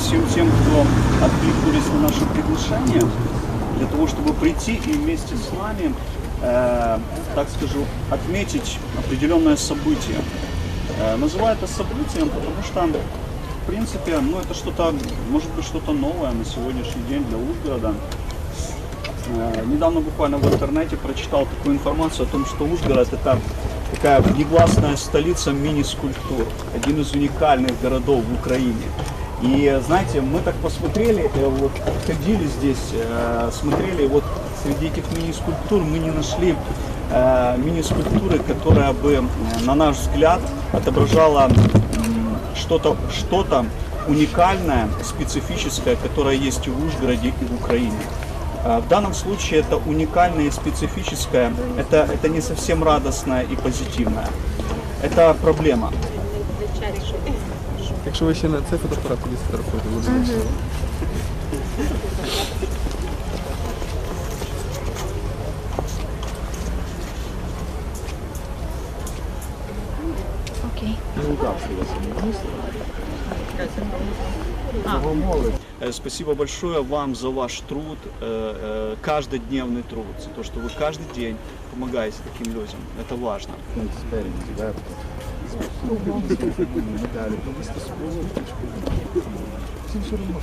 всем тем, кто откликнулись на наше приглашение, для того, чтобы прийти и вместе с нами, э, так скажу, отметить определенное событие. Э, называю это событием, потому что, в принципе, ну это что-то, может быть, что-то новое на сегодняшний день для Ужгорода. Э, недавно буквально в интернете прочитал такую информацию о том, что Ужгород это такая негласная столица мини-скульптур, один из уникальных городов в Украине. И знаете, мы так посмотрели, э, вот ходили здесь, э, смотрели, вот среди этих мини-скульптур мы не нашли э, мини-скульптуры, которая бы, на наш взгляд, отображала что-то что уникальное, специфическое, которое есть в Ужгороде, и в Украине. В данном случае это уникальное и специфическое, это, это не совсем радостное и позитивное. Это проблема. Якщо ви ще на цей фотоапарат тоді сфотографуєте, буде бачити. Окей. Э, Спасибо большое вам за ваш труд, э, э, каждодневный труд, за то, что вы каждый день помогаете таким людям. Это важно. Всім все одно.